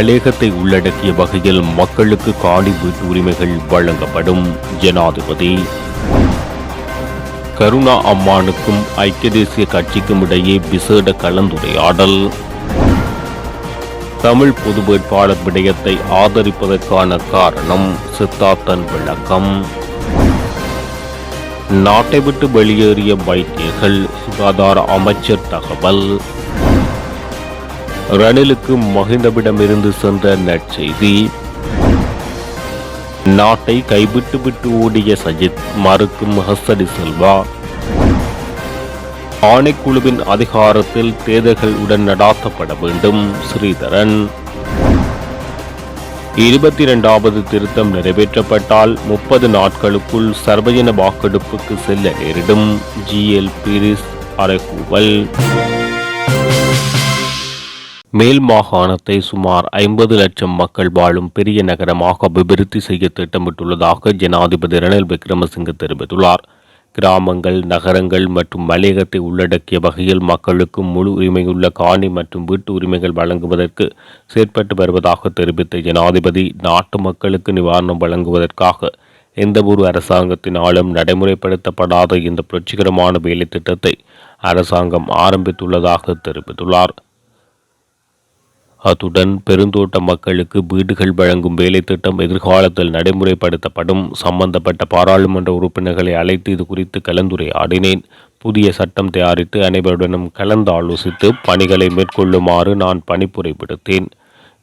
மலேகத்தை உள்ளடக்கிய வகையில் மக்களுக்கு காணி வீட்டு உரிமைகள் வழங்கப்படும் ஜனாதிபதி. கருணா அம்மானுக்கும் ஐக்கிய தேசிய கட்சிக்கும் இடையே விசேட கலந்துரையாடல். தமிழ் பொது வேட்பாளர் விடயத்தை ஆதரிப்பதற்கான காரணம் சித்தார்த்தன் விளக்கம். நாட்டை விட்டு வெளியேறிய வைத்தியர்கள் சுகாதார அமைச்சர் தகவல். ரணிலுக்கு மகிந்தவிடமிருந்து சென்ற நற்செய்தி. நாட்டை கைவிட்டு விட்டு ஓடிய சஜித் மறுக்கும் ஹசடி செல்வா. ஆணைக்குழுவின் அதிகாரத்தில் தேர்தல்கள் உடன் நடாத்தப்பட வேண்டும் ஸ்ரீதரன். இருபத்தி இரண்டாவது திருத்தம் நிறைவேற்றப்பட்டால் முப்பது நாட்களுக்குள் சர்வஜன வாக்கெடுப்புக்கு செல்ல நேரிடும் ஜிஎல் பீரிஸ் அறைகூவல். மேல் மாகாணத்தை சுமார் ஐம்பது லட்சம் மக்கள் வாழும் பெரிய நகரமாக அபிவிருத்தி செய்ய திட்டமிட்டுள்ளதாக ஜனாதிபதி ரணில் விக்ரமசிங்க தெரிவித்துள்ளார். கிராமங்கள் நகரங்கள் மற்றும் மலையகத்தை உள்ளடக்கிய வகையில் மக்களுக்கு முழு உரிமையுள்ள காணி மற்றும் வீட்டு உரிமைகள் வழங்குவதற்கு செயற்பட்டு வருவதாக தெரிவித்த ஜனாதிபதி நாட்டு மக்களுக்கு நிவாரணம் வழங்குவதற்காக எந்தவொரு அரசாங்கத்தினாலும் நடைமுறைப்படுத்தப்படாத இந்த புரட்சிகரமான வேலை திட்டத்தை அரசாங்கம் ஆரம்பித்துள்ளதாக தெரிவித்துள்ளார். அத்துடன் பெருந்தோட்ட மக்களுக்கு வீடுகள் வழங்கும் வேலை திட்டம் எதிர்காலத்தில் நடைமுறைப்படுத்தப்படும். சம்பந்தப்பட்ட பாராளுமன்ற உறுப்பினர்களை அழைத்து இது குறித்து கலந்துரையாடினேன். புதிய சட்டம் தயாரித்து அனைவருடனும் கலந்து ஆலோசித்து பணிகளை மேற்கொள்ளுமாறு நான் பணிப்புரை விடுத்தேன்.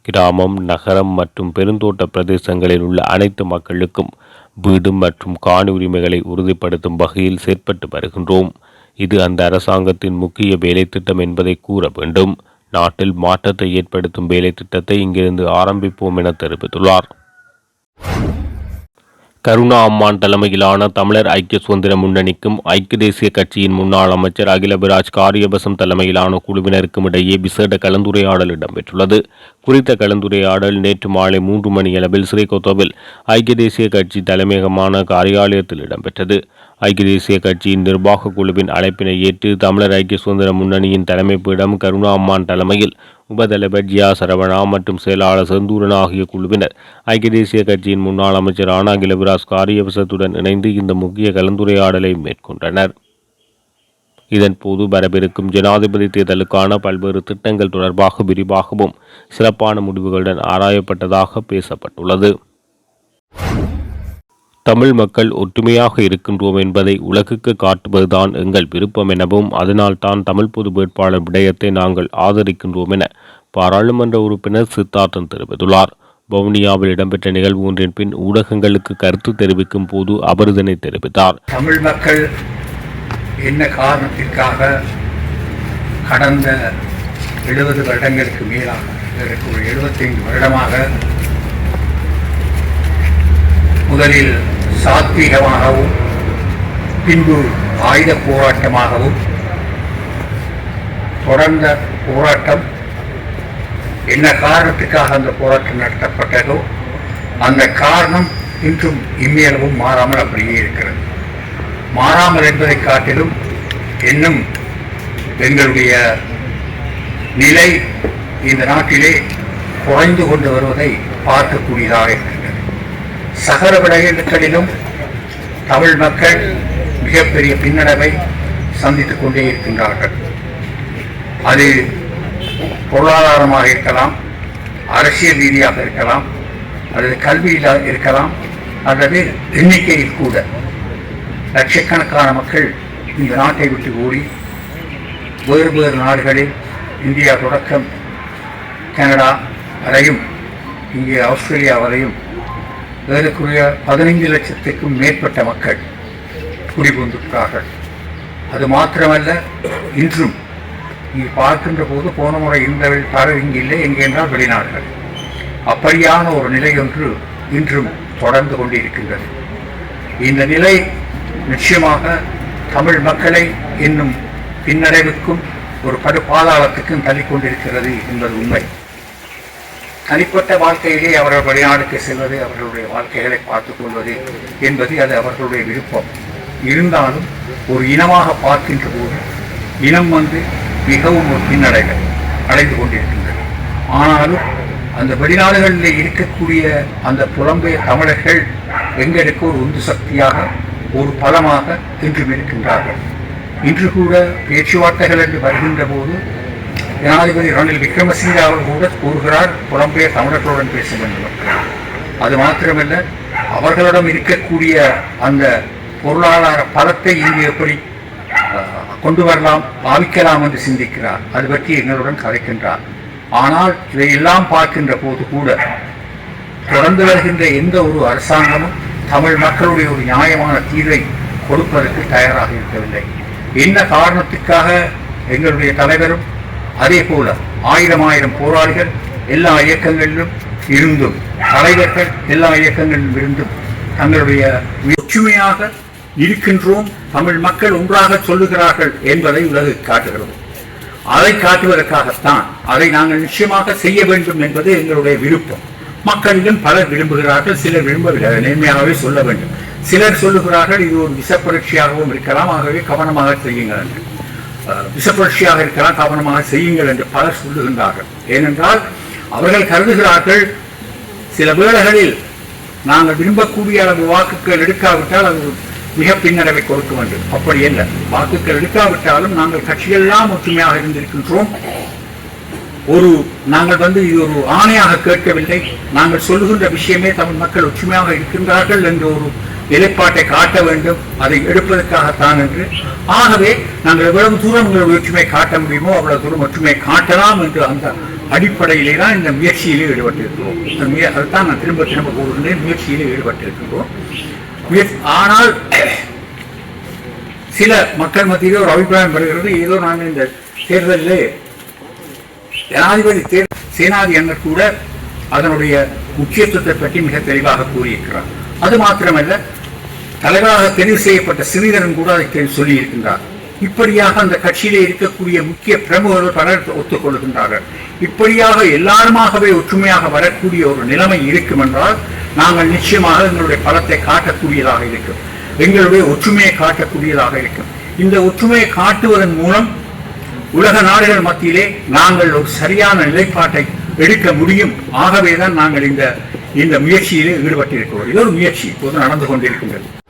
கிராமம் நகரம் மற்றும் பெருந்தோட்ட பிரதேசங்களில் உள்ள அனைத்து மக்களுக்கும் வீடு மற்றும் காணி உரிமைகளை உறுதிப்படுத்தும் வகையில் செயற்பட்டு வருகின்றோம். இது அந்த அரசாங்கத்தின் முக்கிய வேலை திட்டம் என்பதை கூற வேண்டும். நாட்டில் மாற்றத்தை ஏற்படுத்தும் வேலை திட்டத்தை இங்கிருந்து ஆரம்பிப்போம் என தெரிவித்துள்ளார். கருணா அம்மான் தலைமையிலான தமிழர் ஐக்கிய சுதந்திர முன்னணிக்கும் ஐக்கிய தேசிய கட்சியின் முன்னாள் அமைச்சர் அகிலபிராஜ் காரியபசம் தலைமையிலான குழுவினருக்கும் இடையே விசேட கலந்துரையாடல் இடம்பெற்றுள்ளது. குறித்த கலந்துரையாடல் நேற்று மாலை மூன்று மணியளவில் ஸ்ரீகோத்தோவில் ஐக்கிய தேசிய கட்சி தலைமையகமான காரியாலயத்தில் இடம்பெற்றது. ஐக்கிய தேசிய கட்சியின் நிர்வாக குழுவின் அழைப்பினை ஏற்று தமிழர் ஐக்கிய சுதந்திர முன்னணியின் தலைமைப்பிடம் கருணா அம்மான் தலைமையில் உபதளபட்ஜியா சரவணா மற்றும் செயலாளர் செந்தூரன் ஆகிய குழுவினர். ஐக்கிய தேசிய கட்சியின் முன்னாள் அமைச்சர் ஆனா கிலபிராஸ் காரியவசத்துடன் இணைந்து இந்த முக்கிய கலந்துரையாடலை மேற்கொண்டனர். இதன்போது வரவிருக்கும் ஜனாதிபதி தேர்தலுக்கான பல்வேறு திட்டங்கள் தொடர்பாக விரிவாகவும் சிறப்பான முடிவுகளுடன் ஆராயப்பட்டதாக பேசப்பட்டுள்ளது. தமிழ் மக்கள் ஒற்றுமையாக இருக்கின்றோம் என்பதை உலகுக்கு காட்டுவதுதான் எங்கள் விருப்பம் எனவும் அதனால்தான் தமிழ் பொது வேட்பாளர் விடயத்தை நாங்கள் ஆதரிக்கின்றோம் என பாராளுமன்ற உறுப்பினர் சித்தார்த்தன் தெரிவித்துள்ளார். வவுனியாவில் இடம்பெற்ற நிகழ்வு ஒன்றின் பின் ஊடகங்களுக்கு கருத்து தெரிவிக்கும் போது அவர் இதனை தெரிவித்தார். தமிழ் மக்கள் என்ன காரணத்திற்காக கடந்த எழுபது வருடங்களுக்கு மேலாக எழுபத்தைந்து வருடமாக முதலில் சாத்வீகமாகவும் பின்பு ஆயுத போராட்டமாகவும் தொடர்ந்த போராட்டம் என்ன காரணத்துக்காக அந்த போராட்டம் நடத்தப்பட்டதோ அந்த காரணம் இன்றும் இம்மியளவும் மாறாமல் அப்படியே இருக்கிறது. மாறாமல் என்பதை காட்டிலும் இன்னும் எங்களுடைய நிலை இந்த நாட்டிலே குறைந்து கொண்டு வருவதை பார்க்கக்கூடியதாக இருக்கிறது. சகல விடயங்களிலும் தமிழ் மக்கள் மிகப்பெரிய பின்னடைவை சந்தித்துக் கொண்டே இருக்கின்றார்கள். அது பொருளாதாரமாக இருக்கலாம் அரசியல் ரீதியாக இருக்கலாம் அல்லது கல்வியில் இருக்கலாம் அல்லது எண்ணிக்கையில் கூட லட்சக்கணக்கான மக்கள் இந்த நாட்டை விட்டு ஓடி வேறு வேறு நாடுகளில் இந்தியா தொடக்கம் கனடா வரையும் இங்கே ஆஸ்திரேலியா வரையும் ஏறக்குறைய பதினைந்து லட்சத்துக்கும் மேற்பட்ட மக்கள் குடிபுகுந்திருக்கிறார்கள் அது மாத்திரமல்ல இன்றும் இங்கு பார்க்கின்ற போது போன முறை இருந்தவர்கள் தரவு இங்கு இல்லை எங்கே என்றால் வெளிநாடுகள். அப்படியான ஒரு நிலை ஒன்று இன்றும் தொடர்ந்து கொண்டிருக்கின்றது. இந்த நிலை நிச்சயமாக தமிழ் மக்களை இன்னும் பின்னடைவுக்கும் ஒரு படுபாதாளத்துக்கும் தள்ளிக்கொண்டிருக்கிறது என்பது உண்மை. தனிப்பட்ட வாழ்க்கையிலே அவர்கள் வெளிநாடுக்கு செல்வது அவர்களுடைய வாழ்க்கைகளை பார்த்துக் கொள்வது என்பது அது அவர்களுடைய விருப்பம். இருந்தாலும் ஒரு இனமாக பார்க்கின்ற போது இனம் வந்து மிகவும் ஒரு பின்னடைகள் அடைந்து கொண்டிருக்கின்றது. ஆனாலும் அந்த வெளிநாடுகளில் இருக்கக்கூடிய அந்த புலம்பெயர் தமிழர்கள் எங்களுக்கு ஒரு உந்து சக்தியாக ஒரு பலமாக இன்றும் இருக்கின்றார்கள். இன்று கூட பேச்சுவார்த்தைகள் என்று வருகின்ற போது ஜனாதிபதி ரணில் விக்ரமசிங்க அவர் கூட கூறுகிறார் புலம்பெயர் தமிழர்களுடன் பேச வேண்டும் அது மாத்திரமல்ல அவர்களிடம் இருக்கக்கூடிய அந்த பொருளாதார பலத்தை இங்கு எப்படி கொண்டு வரலாம் பாவிக்கலாம் என்று சிந்திக்கிறார். அது பற்றி எங்களுடன் கதைக்கின்றார். ஆனால் இதையெல்லாம் பார்க்கின்ற போது கூட தொடர்ந்து வருகின்ற எந்த ஒரு அரசாங்கமும் தமிழ் மக்களுடைய ஒரு நியாயமான தீர்வை கொடுப்பதற்கு தயாராக இருக்கவில்லை. என்ன காரணத்துக்காக எங்களுடைய தலைவரும் அதே போல ஆயிரம் ஆயிரம் போராளிகள் எல்லா இயக்கங்களிலும் இருந்தும் தலைவர்கள் எல்லா இயக்கங்களிலும் இருந்தும் தங்களுடைய ஒற்றுமையாக இருக்கின்றோம் தமிழ் மக்கள் ஒன்றாக சொல்லுகிறார்கள் என்பதை உலகு காட்டுகிறது. அதை காட்டுவதற்காகத்தான் அதை நாங்கள் நிச்சயமாக செய்ய வேண்டும் என்பது எங்களுடைய விருப்பம். மக்களிலும் பலர் விரும்புகிறார்கள் சிலர் விரும்பவில்லை அதை நேர்மையாகவே சொல்ல வேண்டும். சிலர் சொல்லுகிறார்கள் இது ஒரு விஷப்பரட்சியாகவும் இருக்கலாம் ஆகவே கவனமாக செய்யுங்கள். விசப்பட்சியாக இருக்கலாம் கவனமாக செய்யுங்கள் என்று பலர் சொல்லுகின்றார்கள். ஏனென்றால் அவர்கள் கருதுகிறார்கள் சில வேளைகளில் நாங்கள் விரும்பக்கூடிய அளவு வாக்குகள் எடுக்காவிட்டால் அது மிக பின்னடைவை கொடுக்க வேண்டும் அப்படி அல்ல. வாக்குகள் எடுக்காவிட்டாலும் நாங்கள் கட்சியெல்லாம் ஒற்றுமையாக இருந்திருக்கின்றோம். ஒரு நாங்கள் வந்து இது ஒரு ஆணையாக கேட்கவில்லை. நாங்கள் சொல்லுகின்ற விஷயமே தமிழ் மக்கள் ஒற்றுமையாக இருக்கின்றார்கள் என்ற ஒரு நிலைப்பாட்டை காட்ட வேண்டும் அதை எடுப்பதற்காகத்தான் என்று. ஆகவே நாங்கள் எவ்வளவு தூரம் ஒற்றுமை காட்ட முடியுமோ அவ்வளவு தூரம் ஒற்றுமை காட்டலாம் என்று அந்த அடிப்படையிலே தான் இந்த முயற்சியிலே ஈடுபட்டிருக்கிறோம். இந்த முய- அதைத்தான் நான் திரும்ப திரும்ப கூறுகின்றேன். முயற்சியிலே ஈடுபட்டிருக்கிறோம். ஆனால் சில மக்கள் மத்தியிலே ஒரு அபிப்பிராயம் வருகிறது. ஏதோ நாங்கள் இந்த தேர்தலிலே ஜனாதிபதி தேர் சேனாதி அண்ணர் கூட அதனுடைய முக்கியத்துவத்தை பற்றி மிக தெளிவாக கூறியிருக்கிறார். அது மாத்திரமல்ல தலைவராக தெரிவு செய்யப்பட்ட சிறிதரன் கூட அதை தெரி- சொல்லியிருக்கின்றார். இப்படியாக அந்த கட்சியிலே இருக்கக்கூடிய முக்கிய பிரமுகர்கள் பலர் ஒத்துக்கொள்கின்றார்கள் இப்படியாக எல்லாருமாகவே ஒற்றுமையாக வரக்கூடிய ஒரு நிலைமை இருக்கும் என்றால் நாங்கள் நிச்சயமாக எங்களுடைய பலத்தை காட்டக்கூடியதாக இருக்கும். எங்களுடைய ஒற்றுமையை காட்டக்கூடியதாக இருக்கும். இந்த ஒற்றுமையை காட்டுவதன் மூலம் உலக நாடுகள் மத்தியிலே நாங்கள் ஒரு சரியான நிலைப்பாட்டை எடுக்க முடியும். ஆகவேதான் நாங்கள் இந்த இந்த முயற்சியிலே ஈடுபட்டிருக்கிறோம். இது ஒரு முயற்சி. இப்போது நடந்து கொண்டிருக்கின்றது.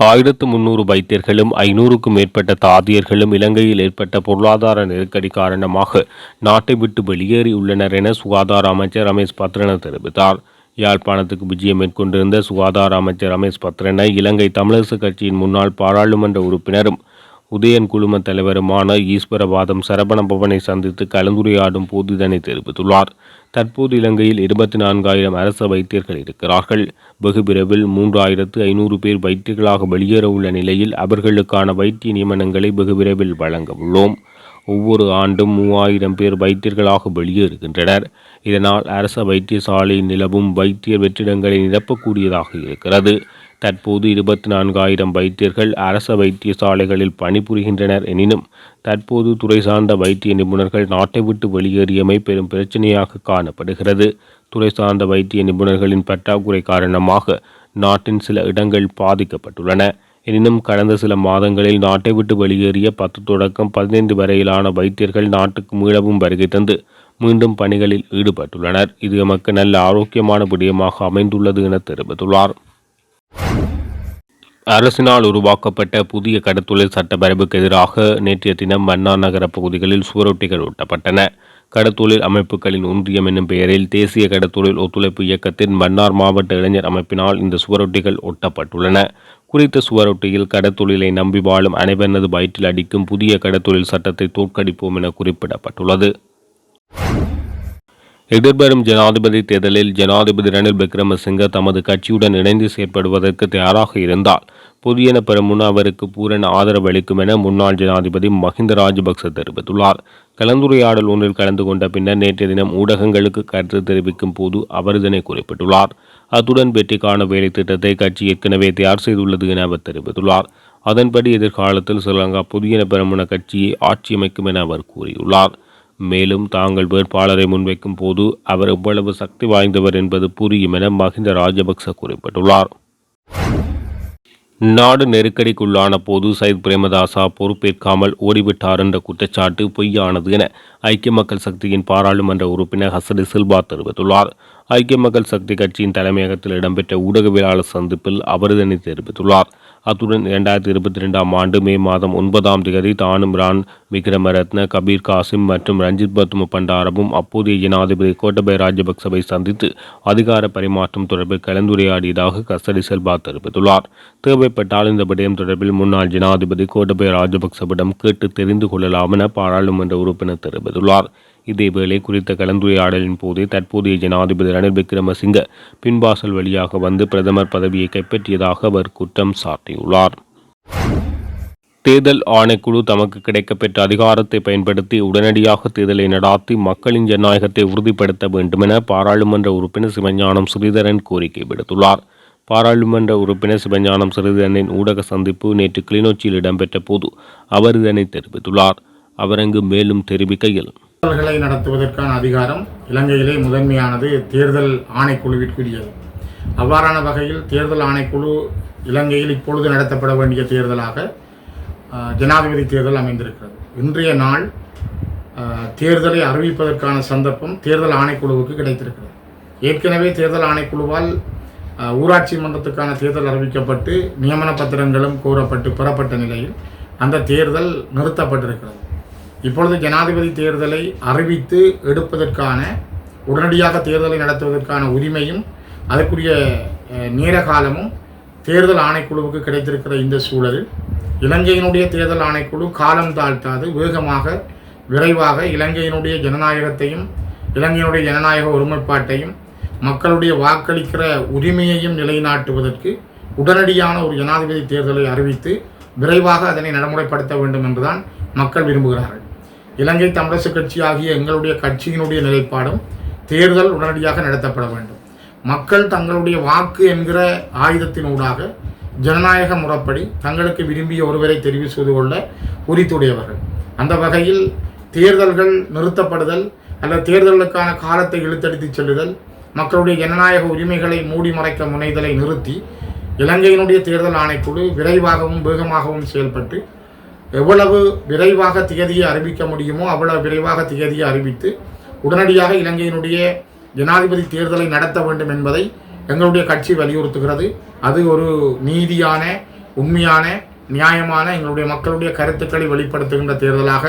ஆயிரத்து முன்னூறு வைத்தியர்களும் ஐநூறுக்கும் மேற்பட்ட தாதியர்களும் இலங்கையில் ஏற்பட்ட பொருளாதார நெருக்கடி காரணமாக நாட்டை விட்டு வெளியேறியுள்ளனர் என சுகாதார அமைச்சர் ரமேஷ் பத்ரன தெரிவித்தார். யாழ்ப்பாணத்துக்கு விஜயம் மேற்கொண்டிருந்த சுகாதார அமைச்சர் ரமேஷ் பத்ரனை இலங்கை தமிழரசு கட்சியின் முன்னாள் பாராளுமன்ற உறுப்பினரும் உதயன் குழும தலைவருமான ஈஸ்வரவாதம் சரபணபவனை சந்தித்து கலந்துரையாடும் போது இதனை தெரிவித்துள்ளார். தற்போது இலங்கையில் இருபத்தி நான்காயிரம் அரச வைத்தியர்கள் இருக்கிறார்கள். வெகு விரைவில் மூன்றாயிரத்து ஐநூறு பேர் வைத்தியர்களாக வெளியேறவுள்ள நிலையில் அவர்களுக்கான வைத்திய நியமனங்களை வெகு விரைவில் வழங்க உள்ளோம். ஒவ்வொரு ஆண்டும் மூவாயிரம் பேர் வைத்தியர்களாக வெளியேறுகின்றனர். இதனால் அரச வைத்தியசாலை நிலவும் வைத்தியர் வெற்றிடங்களை நிரப்பக்கூடியதாக இருக்கிறது. தற்போது இருபத்தி நான்காயிரம் வைத்தியர்கள் அரச வைத்தியசாலைகளில் பணிபுரிகின்றனர் எனினும் தற்போது துறை சார்ந்த வைத்திய நிபுணர்கள் நாட்டை விட்டு வெளியேறியமை பெரும் பிரச்சனையாக காணப்படுகிறது. துறை சார்ந்த வைத்திய நிபுணர்களின் பற்றாக்குறை காரணமாக நாட்டின் சில இடங்கள் பாதிக்கப்பட்டுள்ளன. எனினும் கடந்த சில மாதங்களில் நாட்டை விட்டு வெளியேறிய பத்து தொடக்கம் பதினைந்து வரையிலான வைத்தியர்கள் நாட்டுக்கு மீளவும் வருகை தந்து மீண்டும் பணிகளில் ஈடுபட்டுள்ளனர். இது எமக்கு நல்ல ஆரோக்கியமான விடயமாக அமைந்துள்ளது என தெரிவித்துள்ளார். அரசினால் உருவாக்கப்பட்ட புதிய கடத்தொழில் சட்டப்பரப்புக்கு எதிராக நேற்றைய தினம் மன்னார் நகர பகுதிகளில் சுவரொட்டிகள் ஒட்டப்பட்டன கடத்தொழில் அமைப்புகளின் ஒன்றியம் என்னும் பெயரில் தேசிய கடத்தொழில் ஒத்துழைப்பு இயக்கத்தின் மன்னார் மாவட்ட இளைஞர் அமைப்பினால் இந்த சுவரொட்டிகள் ஒட்டப்பட்டுள்ளன. குறித்த சுவரொட்டியில் கடத்தொழிலை நம்பி வாழும் அனைவரது வயிற்றில் அடிக்கும் புதிய கடத்தொழில் சட்டத்தை தோற்கடிப்போம் என குறிப்பிடப்பட்டுள்ளது. எதிர்வரும் ஜனாதிபதி தேர்தலில் ஜனாதிபதி ரணில் விக்ரமசிங்க தமது கட்சியுடன் இணைந்து செயற்படுவதற்கு தயாராக இருந்தால் புதியன பெருமுன அவருக்கு பூரண ஆதரவு அளிக்கும் என முன்னாள் ஜனாதிபதி மஹிந்த ராஜபக்ச தெரிவித்துள்ளார். கலந்துரையாடல் ஒன்றில் கலந்து கொண்ட பின்னர் நேற்றைய தினம் ஊடகங்களுக்கு கருத்து தெரிவிக்கும் போது அவர் இதனை குறிப்பிட்டுள்ளார். அத்துடன் வெற்றிக்கான வேலை திட்டத்தை கட்சி ஏற்கனவே தயார் செய்துள்ளது என அவர் தெரிவித்துள்ளார். அதன்படி எதிர்காலத்தில் ஸ்ரீலங்கா புதியன பெருமுன கட்சியை ஆட்சியமைக்கும் என அவர் கூறியுள்ளார். மேலும் தாங்கள் வேட்பாளரை முன்வைக்கும் போது அவர் எவ்வளவு சக்தி வாய்ந்தவர் என்பது புரியும் என மஹிந்த ராஜபக்ச குறிப்பிட்டுள்ளார். நாடு நெருக்கடிக்குள்ளான போது சயித் பிரேமதாசா பொறுப்பேற்காமல் ஓடிவிட்டார் என்ற குற்றச்சாட்டு பொய்யானது என ஐக்கிய மக்கள் சக்தியின் பாராளுமன்ற உறுப்பினர் ஹசடி சில்வா தெரிவித்துள்ளார். ஐக்கிய மக்கள் சக்தி கட்சியின் தலைமையகத்தில் இடம்பெற்ற ஊடகவியலாளர் சந்திப்பில் அவர் இதனை தெரிவித்துள்ளார். அத்துடன் இரண்டாயிரத்தி இருபத்தி ரெண்டாம் ஆண்டு மே மாதம் ஒன்பதாம் தேதி தானும் ரான் விக்ரமரத்ன கபீர் காசிம் மற்றும் ரஞ்சித் பத்ம பண்டாரவும் அப்போதைய ஜனாதிபதி கோட்டபய ராஜபக்சவை சந்தித்து அதிகார பரிமாற்றம் தொடர்பில் கலந்துரையாடியதாக கஸ்தடி செல்வா தெரிவித்துள்ளார். தேவைப்பட்டால் இந்த விடயம் தொடர்பில் முன்னாள் ஜனாதிபதி கோட்டபய ராஜபக்சவிடம் கேட்டு தெரிந்து கொள்ளலாம் என பாராளுமன்ற உறுப்பினர் தெரிவித்துள்ளார். இதேவேளை குறித்த கலந்துரையாடலின் போதே தற்போதைய ஜனாதிபதி ரணில் விக்ரமசிங்க பின்வாசல் வழியாக வந்து பிரதமர் பதவியை கைப்பற்றியதாக அவர் குற்றம் சாட்டியுள்ளார். தேர்தல் ஆணைக்குழு தமக்கு கிடைக்கப்பெற்ற அதிகாரத்தை பயன்படுத்தி உடனடியாக தேர்தலை நடாத்தி மக்களின் ஜனநாயகத்தை உறுதிப்படுத்த வேண்டுமென பாராளுமன்ற உறுப்பினர் சிவஞானம் ஸ்ரீதரன் கோரிக்கை விடுத்துள்ளார். பாராளுமன்ற உறுப்பினர் சிவஞானம் ஸ்ரீதரனின் ஊடக சந்திப்பு நேற்று கிளிநொச்சியில் இடம்பெற்ற போது அவர் இதனை தெரிவித்துள்ளார். அவர் அங்கு மேலும் தெரிவிக்கையில் தேர்தல்களை நடத்துவதற்கான அதிகாரம் இலங்கையிலே முதன்மையானது தேர்தல் ஆணைக்குழுவிற்குரியது அவ்வாறான வகையில் தேர்தல் ஆணைக்குழு இலங்கையில் இப்பொழுது நடத்தப்பட வேண்டிய தேர்தலாக ஜனாதிபதி தேர்தல் அமைந்திருக்கிறது. இன்றைய நாள் தேர்தலை அறிவிப்பதற்கான சந்தர்ப்பம் தேர்தல் ஆணைக்குழுவுக்கு கிடைத்திருக்கிறது. ஏற்கனவே தேர்தல் ஆணைக்குழுவால் ஊராட்சி மன்றத்துக்கான தேர்தல் அறிவிக்கப்பட்டு நியமன பத்திரங்களும் கோரப்பட்டு பெறப்பட்ட நிலையில் அந்த தேர்தல் நிறுத்தப்பட்டிருக்கிறது. இப்பொழுது ஜனாதிபதி தேர்தலை அறிவித்து எடுப்பதற்கான உடனடியாக தேர்தலை நடத்துவதற்கான உரிமையும் அதற்குரிய அஹ், நேர காலமும் தேர்தல் ஆணைக்குழுவுக்கு கிடைத்திருக்கிற இந்த சூழலில் இலங்கையினுடைய தேர்தல் ஆணைக்குழு காலம் தாழ்த்தாது வேகமாக விரைவாக இலங்கையினுடைய ஜனநாயகத்தையும் இலங்கையினுடைய ஜனநாயக ஒருமைப்பாட்டையும் மக்களுடைய வாக்களிக்கிற உரிமையையும் நிலைநாட்டுவதற்கு உடனடியான ஒரு ஜனாதிபதி தேர்தலை அறிவித்து விரைவாக அதனை நடைமுறைப்படுத்த வேண்டும் என்றுதான் மக்கள் விரும்புகிறார்கள். இலங்கை தமிழரசு கட்சி ஆகிய எங்களுடைய கட்சியினுடைய நிலைப்பாடும் தேர்தல் உடனடியாக நடத்தப்பட வேண்டும். மக்கள் தங்களுடைய வாக்கு என்கிற ஆயுதத்தினூடாக ஜனநாயக முறைப்படி தங்களுக்கு விரும்பிய ஒருவரை தெரிவு செய்து கொள்ள உரித்துடையவர்கள். அந்த வகையில் தேர்தல்கள் நிறுத்தப்படுதல் அல்லது தேர்தலுக்கான காலத்தை இழுத்தடித்துச் செல்லுதல் மக்களுடைய ஜனநாயக உரிமைகளை மூடி மறைக்க முனைதலை நிறுத்தி இலங்கையினுடைய தேர்தல் ஆணைக்குழு விரைவாகவும் வேகமாகவும் செயல்பட்டு எவ்வளவு விரைவாக திகதியை அறிவிக்க முடியுமோ அவ்வளவு விரைவாக திகதியை அறிவித்து உடனடியாக இலங்கையினுடைய ஜனாதிபதி தேர்தலை நடத்த வேண்டும் என்பதை எங்களுடைய கட்சி வலியுறுத்துகிறது. அது ஒரு நீதியான உண்மையான நியாயமான எங்களுடைய மக்களுடைய கருத்துக்களை வெளிப்படுத்துகின்ற தேர்தலாக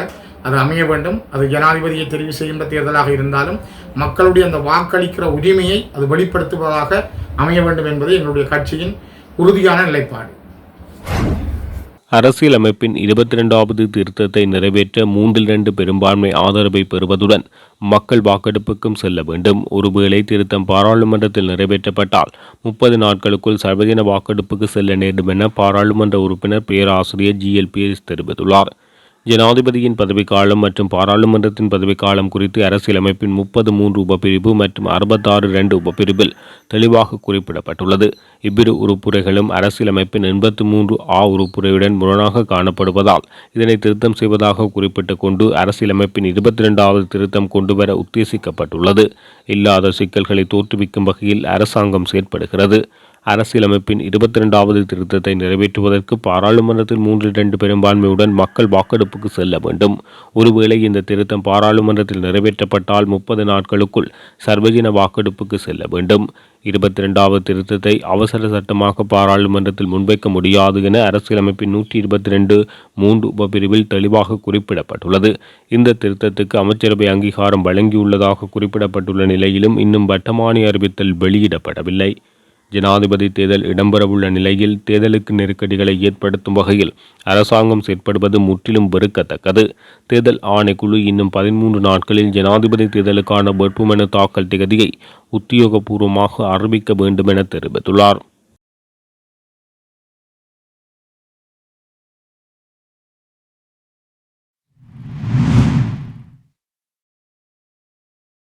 அது அமைய வேண்டும். அது ஜனாதிபதியை தெரிவு செய்கின்ற தேர்தலாக இருந்தாலும் மக்களுடைய அந்த வாக்களிக்கிற உரிமையை அது வெளிப்படுத்துவதாக அமைய வேண்டும் என்பது எங்களுடைய கட்சியின் உறுதியான நிலைப்பாடு. அரசியலமைப்பின் இருபத்தி ரெண்டாவது திருத்தத்தை நிறைவேற்ற மூன்றில் இரண்டு பெரும்பான்மை ஆதரவை பெறுவதுடன் மக்கள் வாக்கெடுப்புக்கும் செல்ல வேண்டும். ஒருவேளை திருத்தம் பாராளுமன்றத்தில் நிறைவேற்றப்பட்டால் முப்பது நாட்களுக்குள் சர்வஜன வாக்கெடுப்புக்கு செல்ல நேரிடும் என பாராளுமன்ற உறுப்பினர் பேராசிரியர் ஜிஎல்பிஎஸ் தெரிவித்துள்ளார். ஜனாதிபதியின் பதவிக்காலம் மற்றும் பாராளுமன்றத்தின் பதவிக்காலம் குறித்து அரசியலமைப்பின் முப்பது மூன்று உபப்பிரிவு மற்றும் அறுபத்தாறு இரண்டு உபப்பிரிவில் தெளிவாக குறிப்பிடப்பட்டுள்ளது. இவ்விரு உறுப்புரைகளும் அரசியலமைப்பின் எண்பத்து மூன்று ஆ உறுப்புரையுடன் முரணாக காணப்படுவதால் இதனை திருத்தம் செய்வதாக குறிப்பிட்டுக் கொண்டு அரசியலமைப்பின் இருபத்தி இரண்டாவது திருத்தம் கொண்டுவர உத்தேசிக்கப்பட்டுள்ளது. இல்லாத சிக்கல்களை தோற்றுவிக்கும் வகையில் அரசாங்கம் செயற்படுகிறது. அரசியலமைப்பின் இருபத்தி ரெண்டாவது திருத்தத்தை நிறைவேற்றுவதற்கு பாராளுமன்றத்தில் மூன்றில் இரண்டு பெரும்பான்மையுடன் மக்கள் வாக்கெடுப்புக்கு செல்ல வேண்டும். ஒருவேளை இந்த திருத்தம் பாராளுமன்றத்தில் நிறைவேற்றப்பட்டால் முப்பது நாட்களுக்குள் சர்வஜன வாக்கெடுப்புக்கு செல்ல வேண்டும். இருபத்தி ரெண்டாவது திருத்தத்தை அவசர சட்டமாக பாராளுமன்றத்தில் முன்வைக்க முடியாது என அரசியலமைப்பின் நூற்றி இருபத்தி ரெண்டு மூன்று உபப்பிரிவில் தெளிவாக குறிப்பிடப்பட்டுள்ளது. இந்த திருத்தத்துக்கு அமைச்சரவை அங்கீகாரம் வழங்கியுள்ளதாக குறிப்பிடப்பட்டுள்ள நிலையிலும் இன்னும் வட்டமானி அறிவித்தல் வெளியிடப்படவில்லை. ஜனாதிபதி தேர்தல் இடம்பெறவுள்ள நிலையில் தேர்தலுக்கு நெருக்கடிகளை ஏற்படுத்தும் வகையில் அரசாங்கம் செயற்படுவது முற்றிலும் வெறுக்கத்தக்கது. தேர்தல் ஆணைக்குழு இன்னும் பதிமூன்று நாட்களில் ஜனாதிபதி தேர்தலுக்கான வேட்புமனு தாக்கல் திகதியை உத்தியோகபூர்வமாக அறிவிக்க வேண்டும் என தெரிவித்துள்ளார்.